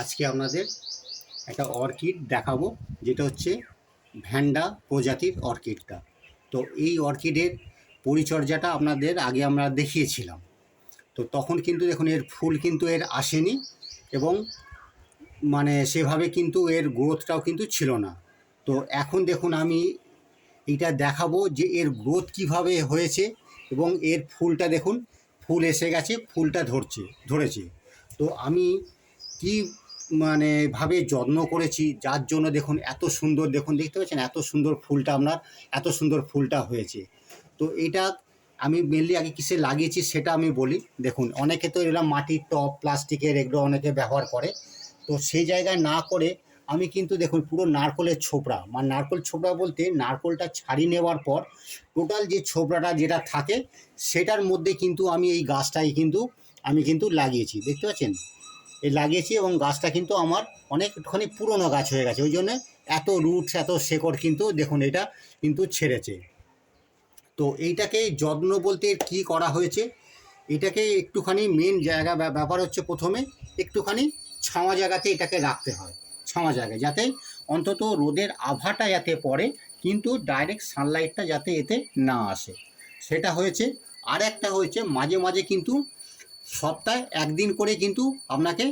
আজকে আপনাদের একটা অর্কিড দেখাবো, যেটা হচ্ছে ভ্যান্ডা প্রজাতির অর্কিডটা। তো এই অর্কিডের পরিচর্যাটা আপনাদের আগে আমরা দেখিয়েছিলাম। তো তখন কিন্তু দেখুন, এর ফুল কিন্তু এর আসেনি এবং মানে সেভাবে কিন্তু এর গ্রোথটাও কিন্তু ছিল না। তো এখন দেখুন, আমি এটা দেখাবো যে এর গ্রোথ কীভাবে হয়েছে এবং এর ফুলটা দেখুন, ফুল এসে গেছে, ফুলটা ধরছে, ধরেছে। তো আমি কি মানে ভাবে যত্ন করেছি, যার জন্য দেখুন এত সুন্দর, দেখুন দেখতে পাচ্ছেন এত সুন্দর ফুলটা আপনার, এত সুন্দর ফুলটা হয়েছে। তো এটা আমি মেনলি আগে কিসে লাগিয়েছি সেটা আমি বলি, দেখুন অনেকে তো এরকম মাটির টপ প্লাস্টিকের এগুলো অনেকে ব্যবহার করে। তো সেই জায়গায় না করে আমি কিন্তু দেখুন পুরো নারকলের ছোবড়া মানে নারকল ছোবড়া বলতে নারকলটা ছাড়িয়ে নেওয়ার পর টোটাল যে ছোবড়াটা যেটা থাকে, সেটার মধ্যে কিন্তু আমি এই গাছটাই কিন্তু, আমি কিন্তু লাগিয়েছি, দেখতে পাচ্ছেন? লাগিয়েছি এবং গাছটা কিন্তু আমার অনেকখানি পুরনো গাছ হয়ে গেছে। ওই জন্য এত রুটস, এত শেকড় কিন্তু দেখুন এটা কিন্তু ছেড়েছে। তো এইটাকে যত্ন বলতে কি করা হয়েছে? এটাকে একটুখানি মেন জায়গা ব্যা- ব্যাপার হচ্ছে প্রথমে একটুখানি ছাওয়া জায়গাতে এটাকে রাখতে হয়। ছাওয়া জায়গায় যাতে অন্তত রোদের আভাটা যাতে পড়ে, কিন্তু ডাইরেক্ট সানলাইটটা যাতে এতে না আসে। সেটা হয়েছে আর একটা হয়েছে মাঝে মাঝে কিন্তু সপ্তাহে একদিন করে কিন্তু আপনাকে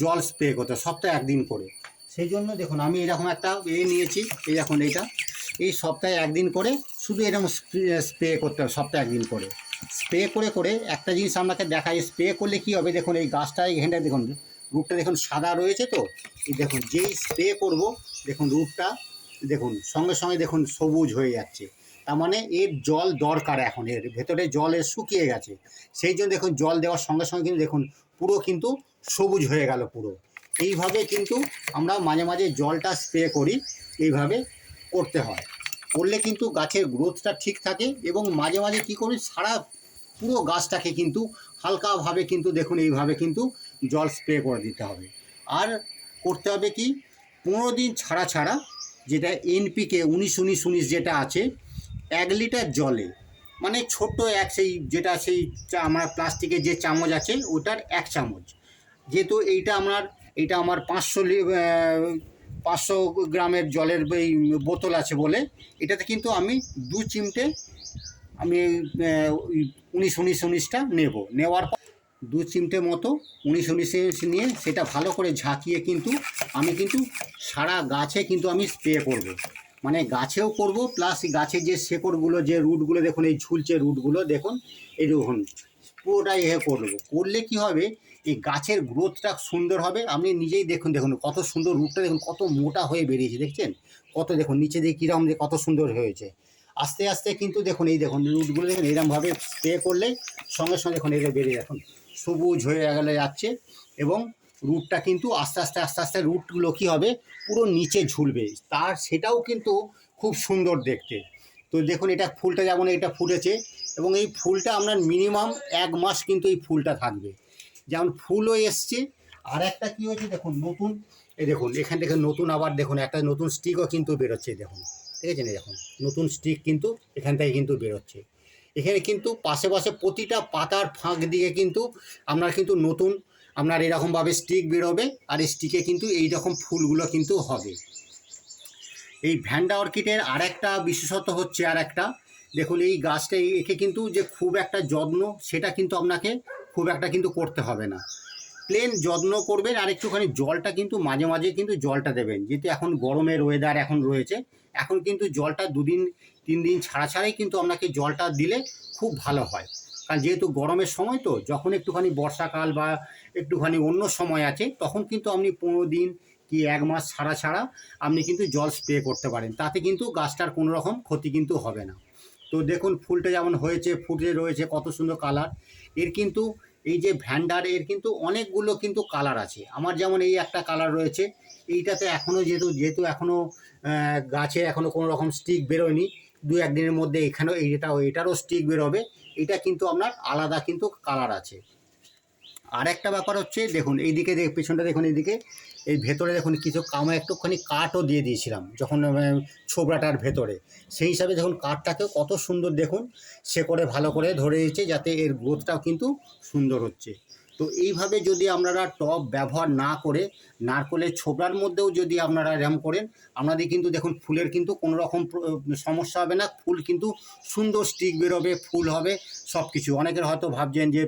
জল স্প্রে করতে সপ্তাহে একদিন করে। সেই জন্য দেখুন, আমি এরকম একটা এ নিয়েছি, এই দেখুন এইটা। এই সপ্তাহে একদিন করে শুধু এরকম স্প্রে করতে হবে সপ্তাহে একদিন করে। স্প্রে করে করে একটা জিনিস আপনাকে দেখাই স্প্রে করলে কি হবে? দেখুন, এই গাছটা এখানটা দেখুন রুটটা দেখুন সাদা রয়েছে তো? দেখুন, যেই স্প্রে করব, দেখুন রুটটা দেখুন, সঙ্গে সঙ্গে দেখুন সবুজ হয়ে যাচ্ছে। তার মানে এর জল দরকার এখন, এর ভেতরে জল এর শুকিয়ে গেছে। সেই জন্য দেখুন জল দেওয়ার সঙ্গে সঙ্গে কিন্তু দেখুন পুরো কিন্তু সবুজ হয়ে গেল পুরো। এইভাবে কিন্তু আমরা মাঝে মাঝে জলটা স্প্রে করি, এইভাবে করতে হয়। করলে কিন্তু গাছের গ্রোথটা ঠিক থাকে এবং মাঝে মাঝে কী করি সারা পুরো গাছটাকে কিন্তু হালকাভাবে কিন্তু দেখুন এইভাবে কিন্তু জল স্প্রে করে দিতে হবে। আর করতে হবে কি, পনেরো দিন ছাড়া ছাড়া যেটা এনপিকে উনিশ উনিশ উনিশ যেটা আছে এক লিটার জলে। মানে ছোট্ট এক সেই যেটা সেই আমার প্লাস্টিকের যে চামচ আছে, ওটার এক চামচ। যেহেতু এইটা আমার এইটা আমার পাঁচশো পাঁচশো গ্রামের জলের এই বোতল আছে বলে, এটাতে কিন্তু আমি দু চিমটে আমি উনিশ উনিশ, উনিশটা নেব। নেওয়ার পর দু চিমটে মতো উনিশ উনিশ নিয়ে সেটা ভালো করে ঝাঁকিয়ে কিন্তু আমি কিন্তু সারা গাছে কিন্তু আমি স্প্রে করব। মানে গাছেও করব প্লাস গাছের যে শেকড়গুলো, যে রুটগুলো, দেখুন এই ঝুলছে রুটগুলো, দেখুন, এই দেখুন, পুরোটাই এ করব। করলে কি হবে, এই গাছের গ্রোথটা সুন্দর হবে, আপনি নিজেই দেখুন দেখুন কত সুন্দর রুটটা, দেখুন কত মোটা হয়ে বেরিয়েছে, দেখছেন? কত দেখুন, নিচে দিয়ে কীরকম যে কত সুন্দর হয়েছে। আস্তে আস্তে কিন্তু দেখুন, এই দেখুন, রুটগুলো দেখুন এরকমভাবে স্প্রে করলে সঙ্গে সঙ্গে দেখুন এটা বেরিয়ে, দেখুন, সবুজ হয়ে গেলে যাচ্ছে এবং রুটটা কিন্তু আস্তে আস্তে আস্তে আস্তে রুটগুলো কী হবে? পুরো নিচে ঝুলবে। তার সেটাও কিন্তু খুব সুন্দর দেখতে। তো দেখুন, এটা ফুলটা যেমন এটা ফুটেছে এবং এই ফুলটা আপনার মিনিমাম এক মাস কিন্তু এই ফুলটা থাকবে। যেমন ফুলও এসছে। আর একটা কী হয়েছে দেখুন, নতুন, এই দেখুন, এখান থেকে নতুন আবার দেখুন, একটা নতুন স্টিকও কিন্তু বেরোচ্ছে দেখুন। ঠিক আছে না দেখুন, নতুন স্টিক কিন্তু এখান থেকে কিন্তু বেরোচ্ছে। এখানে কিন্তু পাশে পাশে প্রতিটা পাতার ফাঁক দিয়ে কিন্তু আপনার কিন্তু নতুন আপনার এরকমভাবে স্টিক বেরোবে আর এই স্টিকে কিন্তু এই রকম ফুলগুলো কিন্তু হবে। এই ভ্যান্ডা অর্কিডের আর একটা বিশেষত্ব হচ্ছে আর একটা দেখুন, এই গাছটা একে কিন্তু যে খুব একটা যত্ন, সেটা কিন্তু আপনাকে খুব একটা কিন্তু করতে হবে না। প্লেন যত্ন করবেন আর একটুখানি জলটা কিন্তু মাঝে মাঝে কিন্তু জলটা দেবেন। যেহেতু এখন গরমের ওয়েদার এখন রয়েছে, এখন কিন্তু জলটা দুদিন তিন দিন ছাড়া ছাড়াই কিন্তু আপনাকে জলটা দিলে খুব ভালো হয়। কারণ যেহেতু গরমের সময় তো, যখন একটুখানি বর্ষাকাল বা একটুখানি অন্য সময় আছে, তখন কিন্তু আপনি পনেরো দিন কি এক মাস ছাড়া ছাড়া আপনি কিন্তু জল স্প্রে করতে পারেন। তাতে কিন্তু গাছটার কোনো রকম ক্ষতি কিন্তু হবে না। তো দেখুন, ফুলটা যেমন হয়েছে, ফুটে রয়েছে, কত সুন্দর কালারের কিন্তু এই যে ভ্যান্ডার, এর কিন্তু অনেকগুলো কিন্তু কালার আছে। আমার যেমন এই একটা কালার রয়েছে, এইটাতে এখনও যেহেতু যেহেতু এখনও গাছে এখনও কোনো রকম স্টিক বেরোয়নি দু একদিনের মধ্যে এখানেও এইটাও এটারও স্টিক বেরোবে। এটা কিন্তু আপনার আলাদা কিন্তু কালার আছে। আর একটা ব্যাপার হচ্ছে, দেখুন, এইদিকে পেছনটা দেখুন এইদিকে। এই ভেতরে দেখুন, কিছু কামে একটুখানি কাঠও দিয়ে দিয়েছিলাম, যখন ছোবড়াটার ভেতরে। সেই হিসাবে দেখুন কাঠটাকেও কত সুন্দর দেখুন। সে করে ভালো করে ধরে দিয়েছে যাতে এর গ্রোথটাও কিন্তু সুন্দর হচ্ছে। তো এইভাবে যদি আপনারা টব ব্যবহার না করে নারকলের ছোবড়ার মধ্যেও যদি আপনারা এরম করেন, আপনাদের কিন্তু দেখুন ফুলের কিন্তু কোনো রকম সমস্যা হবে না, ফুল কিন্তু সুন্দর স্টিক বেরোবে, ফুল হবে সব কিছু অনেকের হয়তো ভাবছেন যে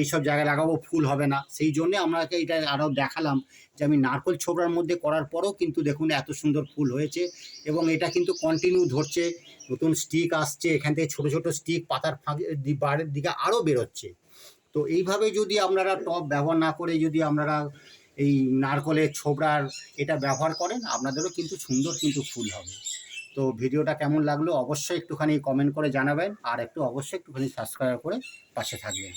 এইসব জায়গায় লাগাবো, ফুল হবে না। সেই জন্যে আপনাকে এটা আরও দেখালাম যে আমি নারকল ছোবড়ার মধ্যে করার পরেও কিন্তু দেখুন এত সুন্দর ফুল হয়েছে এবং এটা কিন্তু কন্টিনিউ ধরছে, নতুন স্টিক আসছে, এখান থেকে ছোটো ছোটো স্টিক পাতার ফাঁকে বাড়ির দিকে আরও বেরোচ্ছে। তো এইভাবে যদি আপনারা টপ ব্যবহার না করে যদি আপনারা এই নারকলের ছোবড়ার এটা ব্যবহার করেন, আপনাদেরও কিন্তু সুন্দর কিন্তু ফুল হবে। তো ভিডিওটা কেমন লাগল অবশ্যই একটুখানি কমেন্ট করে জানাবেন আর একটু অবশ্যই একটুখানি সাবস্ক্রাইব করে পাশে থাকবেন।